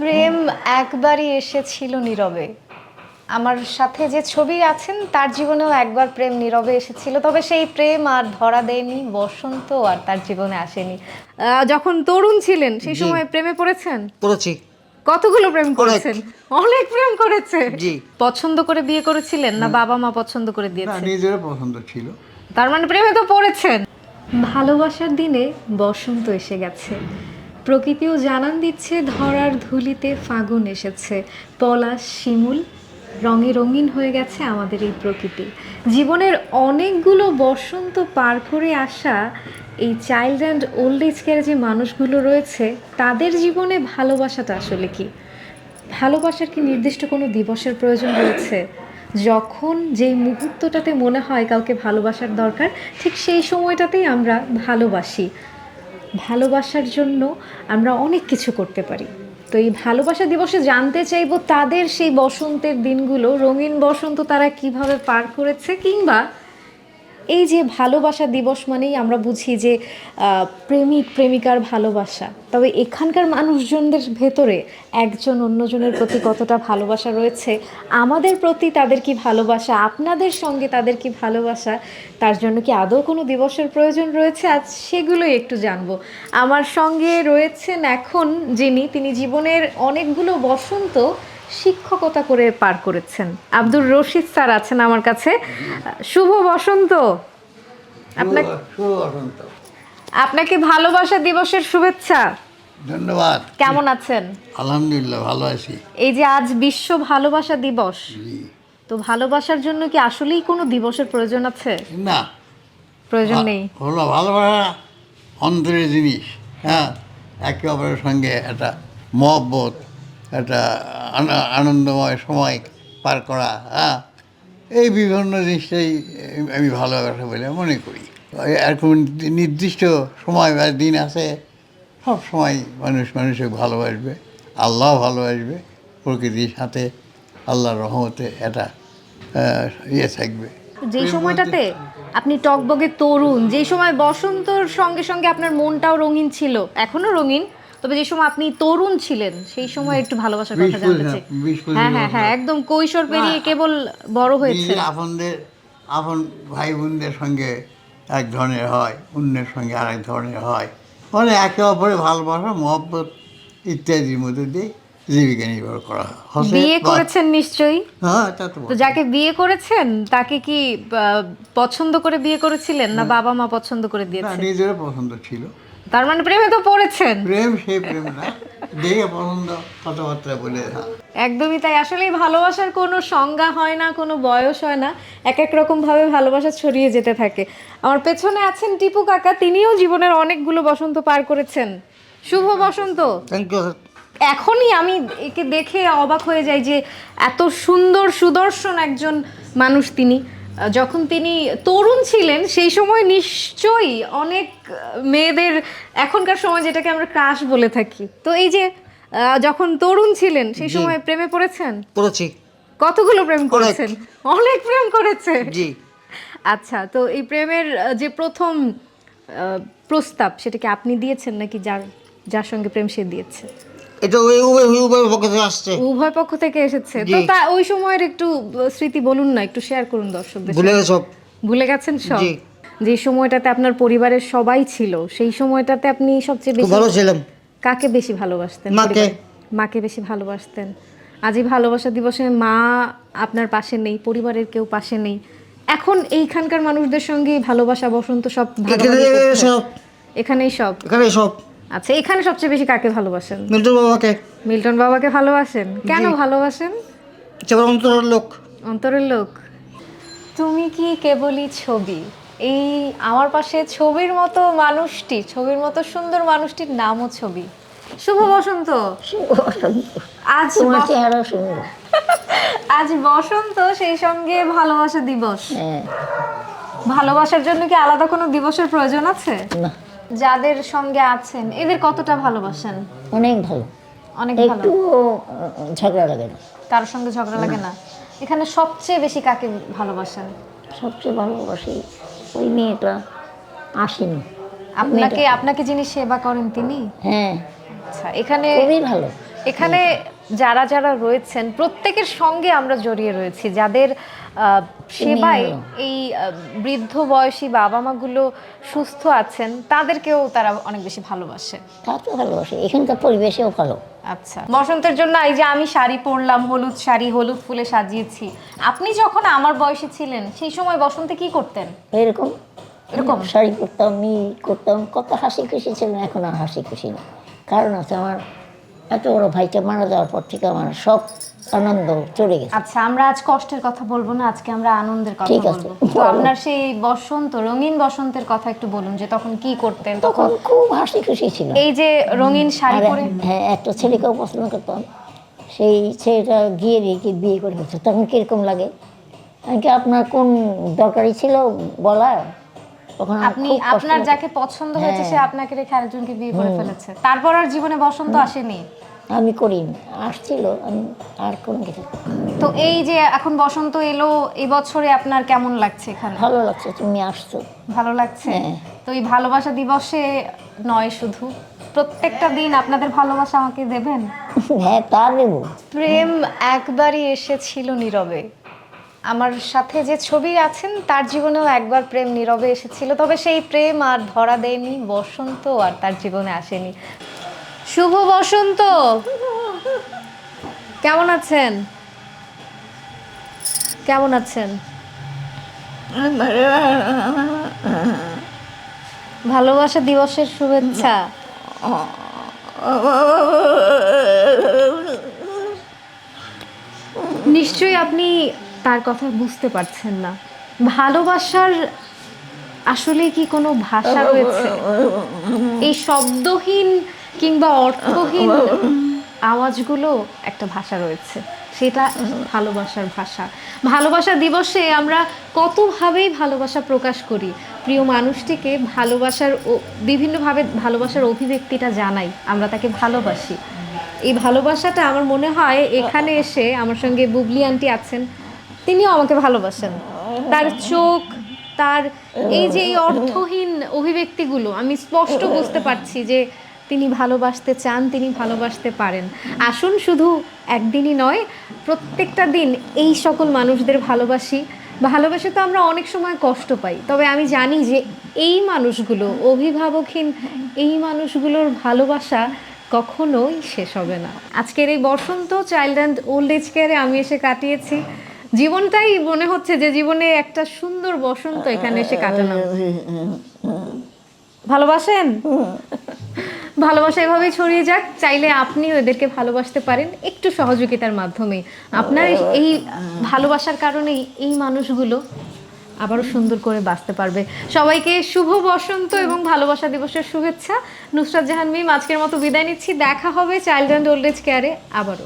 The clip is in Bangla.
প্রেম একবারই এসেছিল নীরবে। আমার সাথে যে ছবি আছেন তার জীবনেও একবার প্রেম নীরবে এসেছিল। তবে সেই প্রেম আর ধরা দেয়নি বসন্ত আর তার জীবনে আসেনি। যখন তরুণ ছিলেন সেই সময় প্রেমে পড়েছেন? করেছি কতগুলো প্রেম করেছেন? অনেক প্রেম করেছে। জি। পছন্দ করে বিয়ে করেছিলেন না বাবা মা পছন্দ করে না দিয়েছে নিজেরও পছন্দ ছিল। তার মানে প্রেমে তো পড়েছেন। ভালোবাসার দিনে বসন্ত এসে গেছে। প্রকৃতিও জানান দিচ্ছে, ধরার ধুলিতে ফাগুন এসেছে। পলাশ, শিমুল, রঙে রঙিন হয়ে গেছে আমাদের এই প্রকৃতি। জীবনের অনেকগুলো বসন্ত পার করে আসা এই চাইল্ড অ্যান্ড ওল্ড এজ কেয়ারে যে মানুষগুলো রয়েছে, তাদের জীবনে ভালোবাসাটা আসলে কি? ভালোবাসার কি নির্দিষ্ট কোনো দিবসের প্রয়োজন রয়েছে? যখন যেই মুহূর্তটাতে মনে হয় কাউকে ভালোবাসার দরকার, ঠিক সেই সময়টাতেই আমরা ভালোবাসি। ভালোবাসার জন্য আমরা অনেক কিছু করতে পারি। তো এই ভালোবাসা দিবসে জানতে চাইব তাদের সেই বসন্তের দিনগুলো। রঙিন বসন্ত তারা কীভাবে পার করেছে কিংবা এই যে ভালোবাসা দিবস মানেই আমরা বুঝি যে প্রেমিক প্রেমিকার ভালোবাসা। তবে এখানকার মানুষজনদের ভেতরে একজন অন্যজনের প্রতি কতটা ভালোবাসা রয়েছে, আমাদের প্রতি তাদের কি ভালোবাসা, আপনাদের সঙ্গে তাদের কি ভালোবাসা, তার জন্য কি আদৌ কোনো দিবসের প্রয়োজন রয়েছে? আজ সেগুলোই একটু জানব। আমার সঙ্গে রয়েছেন এখন যিনি, তিনি জীবনের অনেকগুলো বসন্ত শিক্ষকতা করে পার করেছেন। আব্দুর রশিদ স্যার আছেন আমার কাছে। শুভ বসন্ত। আপনাকে শুভ বসন্ত। আপনাকে ভালোবাসা দিবসের শুভেচ্ছা। ধন্যবাদ। কেমন আছেন? আলহামদুলিল্লাহ ভালো আছি। এই যে আজ বিশ্ব ভালোবাসা দিবস তো ভালোবাসার জন্য কি আসলেই কোনো দিবসের প্রয়োজন আছে? না। প্রয়োজন নেই। হলো ভালোবাসা অন্তরের জিনিস হ্যাঁ? একে অপরের সঙ্গে একটা মহব্বত একটা আনা- আনন্দময় সময় পার করা হ্যাঁ? এই বিভিন্ন জিনিসটাই আমি ভালোবাসা বলে মনে করি। এরকম নির্দিষ্ট সময় বা দিন আছে, সব সময় মানুষ মানুষকে ভালোবাসবে, আল্লাহ ভালোবাসবে, প্রকৃতির সাথে আল্লাহর রহমতে এটা ইয়ে থাকবে। যেই সময়টাতে আপনি টকবগে তরুণ যেই সময় বসন্তর সঙ্গে সঙ্গে আপনার মনটাও রঙিন ছিল, এখনও রঙিন? তবে যে সময় আপনি তরুণ ছিলেন সেই সময় একটু ভালোবাসার কথা জানতে চাই। হ্যাঁ হ্যাঁ হ্যাঁ একদম কৈশোর পেরিয়ে কেবল বড় হয়েছে নিজের আপনদের আপন ভাই বোনদের সঙ্গে এক ধরনের হয় অন্যের সঙ্গে আরেক ধরনের হয়। মানে একে অপরে ভালোবাসা মহব্বত ইত্যাদির মধ্যে দিয়ে জীবিকা নির্ভর করা হয়। বিয়ে করেছেন নিশ্চয়ই? হ্যাঁ তা যাকে বিয়ে করেছেন তাকে কি পছন্দ করে বিয়ে করেছিলেন না বাবা মা পছন্দ করে না দিয়েছে নিজেরও পছন্দ ছিল। তার মানে প্রেমে তো পড়েছেন। প্রেম সেই প্রেম না দেখে পছন্দ কথাবার্তা বলে একদমই তাই আসলে ভালোবাসার কোনো সংজ্ঞা হয় না কোনো বয়স হয় না এক এক রকম ভাবে ভালোবাসা ছড়িয়ে যেতে থাকে। আমার পেছনে আছেন টিপু কাকা তিনিও জীবনের অনেকগুলো বসন্ত পার করেছেন। শুভ বসন্ত। থ্যাংক ইউ এখনই আমি একে দেখে অবাক হয়ে যাই যে এত সুন্দর সুদর্শন একজন মানুষ তিনি। যখন তিনি তরুণ ছিলেন সেই সময় নিশ্চয়ই অনেক মেয়েদের এখনকার সময় যেটাকে আমরা ক্রাশ বলে থাকি। তো এই যে যখন তরুণ ছিলেন সেই সময় প্রেমে পড়েছেন? করেছি কতগুলো প্রেম করেছেন? অনেক প্রেম করেছে জি। আচ্ছা তো এই প্রেমের যে প্রথম প্রস্তাব সেটাকে আপনি দিয়েছেন নাকি যার যার সঙ্গে প্রেম সে দিয়েছে? এটা ওই উভয় উভয় পক্ষ থেকে আসছে। উভয় পক্ষ থেকে এসেছে। তো তা ওই সময়ের একটু স্মৃতি বলুন না একটু শেয়ার করুন দর্শকদের ভুলে সাথে। ভুলে গেছেন সব? যে সময়টাতে আপনার পরিবারের সবাই ছিল সেই সময়টাতে আপনি সবচেয়ে বেশি ভালো ছিলাম। কাকে বেশি ভালোবাসতেন মাকে। মাকে বেশি ভালোবাসতেন। আজ এই ভালোবাসা দিবসে মা আপনার পাশে নেই পরিবারের কেউ পাশে নেই। এখন এইখানকার মানুষদের সঙ্গে ভালোবাসা বসন্ত সব এখানে ভাগাভাগি করছেন। সব। এখানেই সব। আচ্ছা এখানে সবচেয়ে বেশি কাকে ভালোবাসেন? মিল্টন বাবাকে। মিল্টন বাবাকে ভালোবাসেন? কেন ভালোবাসেন? যেমন অন্তরের লোক। অন্তরের লোক। তুমি কি কেবলই ছবি? এই আমার পাশে ছবির মতো মানুষটি ছবির মতো সুন্দর মানুষটির নামও ছবি। শুভ বসন্ত। আজ তোমার চেহারা সুন্দর আজ বসন্ত সেই সঙ্গে ভালোবাসা দিবস। হ্যাঁ। ভালোবাসার জন্য কি আলাদা কোনো দিবসের প্রয়োজন আছে? না। যাদের সঙ্গে আছেন এদের কতটা ভালোবাসেন? অনেক ভালো। অনেক ভালো। একটু ঝগড়া লাগে না। কারোর সঙ্গে ঝগড়া লাগে না? এখানে সবচেয়ে বেশি কাকে ভালোবাসেন? সবচেয়ে ভালোবাসি ওই মেয়েটা আসেনি। আপনাকে আপনাকে যিনি সেবা করেন তিনি? হ্যাঁ। আচ্ছা এখানে খুবই ভালো। এখানে যারা যারা রয়েছেন প্রত্যেকের সঙ্গে আমরা জড়িয়ে রয়েছি। যাদের আহ, সেবায় এই বৃদ্ধ বয়সী বাবা মাগুলো সুস্থ আছেন তাদেরকেও তারা অনেক বেশি ভালোবাসে। তা তো ভালোবাসে এখানকার পরিবেশেও ভালো। আচ্ছা। বসন্তের জন্য এই যে আমি শাড়ি পরলাম হলুদ শাড়ি হলুদ ফুলে সাজিয়েছি আপনি যখন আমার বয়সে ছিলেন সেই সময় বসন্তে কি করতেন? এরকম? এরকম? শাড়ি পরতাম মি করতাম কত হাসি খুশি ছিল এখন আর হাসি খুশি না। কারণ আছে আমার এত বড় ভাইটা মারা যাওয়ার পর থেকে আমার সব আনন্দ চলে গেছে। আচ্ছা আমরা আজ কষ্টের কথা বলব না আজকে আমরা আনন্দের কথা ঠিক আছে, বলব। তো আপনার সেই বসন্ত রঙিন বসন্তের কথা একটু বলুন যে তখন কি করতেন তখন খুব হাসি খুশি ছিল। এই যে রঙিন শাড়ি পরে? হ্যাঁ একটা ছেলেকেও পছন্দ করতাম। সেই ছেলেটা গিয়ে রেখে বিয়ে করে তখন কীরকম লাগে? কি আপনার কোন দরকারি ছিল বলা আপনি আপনার যাকে পছন্দ হয়েছে সে হ্যাঁ। আপনাকে রেখে আরেকজনকে বিয়ে করে ফেলেছে। তারপর আর জীবনে বসন্ত আসেনি? আমি করিনি। আসছিল আমি আর কোন কিছু তো এই যে এখন বসন্ত এলো এই বছরে আপনার কেমন লাগছে এখানে? ভালো লাগছে তুমি আসছো। ভালো লাগছে? হ্যাঁ। তো এই ভালোবাসা দিবসে নয় শুধু প্রত্যেকটা দিন আপনাদের ভালোবাসা আমাকে দেবেন? হ্যাঁ তা দেবো। প্রেম একবারই এসেছিল নীরবে। আমার সাথে যে ছবি আছেন, তার জীবনেও একবার প্রেম নীরবে এসেছিল। তবে সেই প্রেম আর ধরা দেয়নি বসন্ত, আর তার জীবনে আসেনি। শুভ বসন্ত! কেমন আছেন? কেমন আছেন? ভালোবাসা দিবসের শুভেচ্ছা। নিশ্চয়ই আপনি তার কথা বুঝতে পারছেন না। ভালোবাসার আসলে কি কোনো ভাষা রয়েছে? এই শব্দহীন কিংবা অর্থহীন আওয়াজগুলো একটা ভাষা রয়েছে। সেটা ভালোবাসার ভাষা। ভালোবাসা দিবসে আমরা কতভাবেই ভালোবাসা প্রকাশ করি, প্রিয় মানুষটিকে ভালোবাসার বিভিন্নভাবে ভালোবাসার অভিব্যক্তিটা জানাই, আমরা তাকে ভালোবাসি। এই ভালোবাসাটা আমার মনে হয় এখানে এসে আমার সঙ্গে বুবলি আন্টি আছেন। তিনিও আমাকে ভালোবাসেন। তার চোখ, তার এই যে এই অর্থহীন অভিব্যক্তিগুলো আমি স্পষ্ট বুঝতে পারছি যে তিনি ভালোবাসতে চান, তিনি ভালোবাসতে পারেন। আসুন শুধু একদিনই নয়, প্রত্যেকটা দিন এই সকল মানুষদের ভালোবাসি। ভালোবাসে তো আমরা অনেক সময় কষ্ট পাই, তবে আমি জানি যে এই মানুষগুলো, অভিভাবকহীন এই মানুষগুলোর ভালোবাসা কখনোই শেষ হবে না। আজকের এই Basanta child and old age কেয়ারে আমি এসে কাটিয়েছি। জীবনটাই মনে হচ্ছে যে জীবনে একটা সুন্দর বসন্ত এখানে এসে কাটালাম। ভালোবাসেন? ভালোবাসা এভাবেই ছড়িয়ে যাক, চাইলে আপনিও এদেরকে ভালোবাসতে পারেন একটু সহযোগিতার মাধ্যমে। আপনার এই- ভালোবাসার কারণেই এই মানুষগুলো আবারও সুন্দর করে বাঁচতে পারবে। সবাইকে শুভ বসন্ত এবং ভালোবাসা দিবসের শুভেচ্ছা। নুসরাত জাহান মিম, আজকের মতো বিদায় নিচ্ছি। দেখা হবে চাইল্ড অ্যান্ড ওল্ড এজ কেয়ারে আবারও।